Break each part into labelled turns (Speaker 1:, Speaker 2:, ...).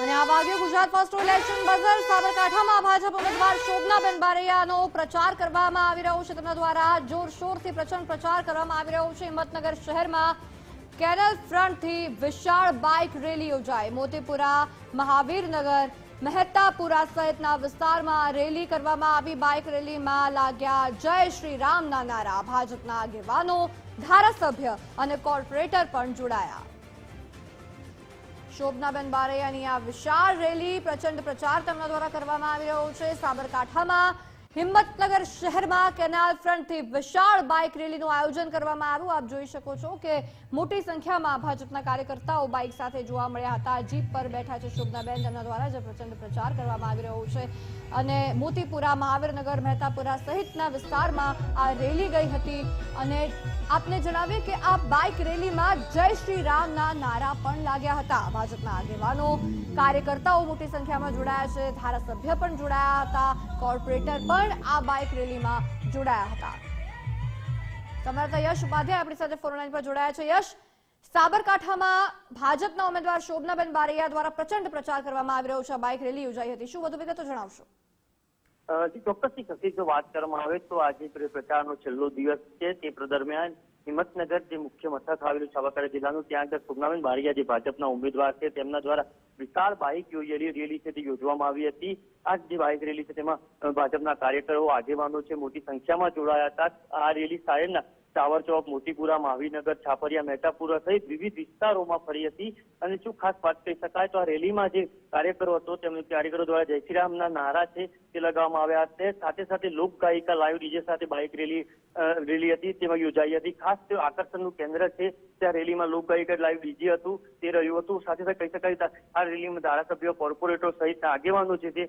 Speaker 1: અને આ વાગ્યું ગુજરાત ફર્સ્ટ ઇલેક્શન બઝર સાબરકાંઠામાં ભાજપ ઉમેદવાર શોભનાબેન બારૈયાનો પ્રચાર કરવામાં આવી રહ્યો છે. તેમના દ્વારા જોરશોરથી પ્રચંડ પ્રચાર કરવામાં આવી રહ્યો છે. હિંમતનગર શહેરમાં કેનલ ફ્રન્ટથી વિશાળ બાઇક રેલી યોજાઈ. મોતીપુરા, મહાવીરનગર, મહેતાપુરા સહિતના વિસ્તારમાં રેલી કરવામાં આવી. બાઇક રેલીમાં લાગ્યા જય શ્રી રામના નારા. ભાજપના આગેવાનો, ધારાસભ્ય અને કોર્પોરેટર પણ જોડાયા. શોભનાબેન બારૈયાની આ વિશાળ રેલી પ્રચંડ પ્રચાર તેમના દ્વારા કરવામાં આવી રહ્યો છે. સાબરકાંઠામાં હિંમતનગર શહેરમાં કેનાલ ફ્રન્ટથી વિશાળ બાઇક રેલીનું આયોજન કરવામાં આવ્યું. આપ જોઈ શકો છો કે મોટી સંખ્યામાં ભાજપના કાર્યકર્તાઓ બાઇક સાથે જોવા મળ્યા હતા. જીપ પર બેઠા છે શોભનાબેન, જેમના દ્વારા જે પ્રચંડ પ્રચાર કરવામાં આવી રહ્યો છે. અને મોતીપુરા, મહાવીરનગર, મહેતાપુરા સહિતના વિસ્તારમાં આ રેલી ગઈ હતી. અને આપને જણાવીએ કે આ બાઇક રેલીમાં જય શ્રી રામના નારા પણ લાગ્યા હતા. ભાજપના આગેવાનો, કાર્યકર્તાઓ મોટી સંખ્યામાં જોડાયા છે. ધારાસભ્ય પણ જોડાયા હતા. કોર્પોરેટર પણ આ બાઇક રેલીમાં જોડાયા હતા. તમારા યશ ઉપાધ્યાય આપણી સાથે ફોન લાઈન પર જોડાયા છે. યશ, સાબરકાંઠામાં ભાજપના ઉમેદવાર શોભનાબેન બારૈયા દ્વારા પ્રચંડ પ્રચાર કરવામાં આવી રહ્યો છે. બાઇક રેલી યોજાઈ હતી. શું વધુ વિગતો જણાવશો?
Speaker 2: જી ચોક્કસથી કશી જો વાત કરવામાં આવે તો આજે પ્રચારનો છેલ્લો દિવસ છે. તે દરમિયાન હિંમતનગર જે મુખ્ય મથક આવેલું સાબરકાંઠા જિલ્લાનું, ત્યાં આગળ સુગનાબેન બારિયા જે ભાજપના ઉમેદવાર છે, તેમના દ્વારા વિશાળ બાઇક રેલી રેલી છે તે યોજવામાં આવી હતી. આ જે બાઇક રેલી છે તેમાં ભાજપના કાર્યકરો, આગેવાનો છે, મોટી સંખ્યામાં જોડાયા હતા. આ રેલી સાયરના ટાવર ચોક, મોતીપુરા મહાવીનગર છાપરિયા, મહેતાપુરા સહિત વિવિધ વિસ્તારોમાં ફરી હતી. અને શું ખાસ વાત કહી શકાય તો આ રેલીમાં જે કાર્યકરો હતો, તેમણે કાર્યકરો દ્વારા જય શ્રી રામના નારા છે તે લગાવવામાં આવ્યા છે. સાથે સાથે લોકગાયિકા લાઈવ ડીજે સાથે બાઇક રેલી રેલી હતી, તેમાં યોજાઈ હતી. ખાસ તે આકર્ષણનું કેન્દ્ર છે, ત્યાં રેલીમાં લોકગાયિકા લાઈવ ડીજે હતું, તે રહ્યું હતું. સાથે સાથે કહી શકાય આ રેલીમાં ધારાસભ્યો, કોર્પોરેટરો સહિતના આગેવાનો છે તે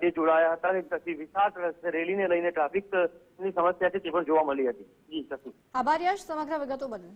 Speaker 2: તે જોડાયા હતા અને પછી વિશાળ રેલીને લઈને ટ્રાફિકની સમસ્યા છે તે પણ જોવા મળી હતી. જી સસુ
Speaker 1: આભાર યશ. સમગ્ર વિગતો બદલ.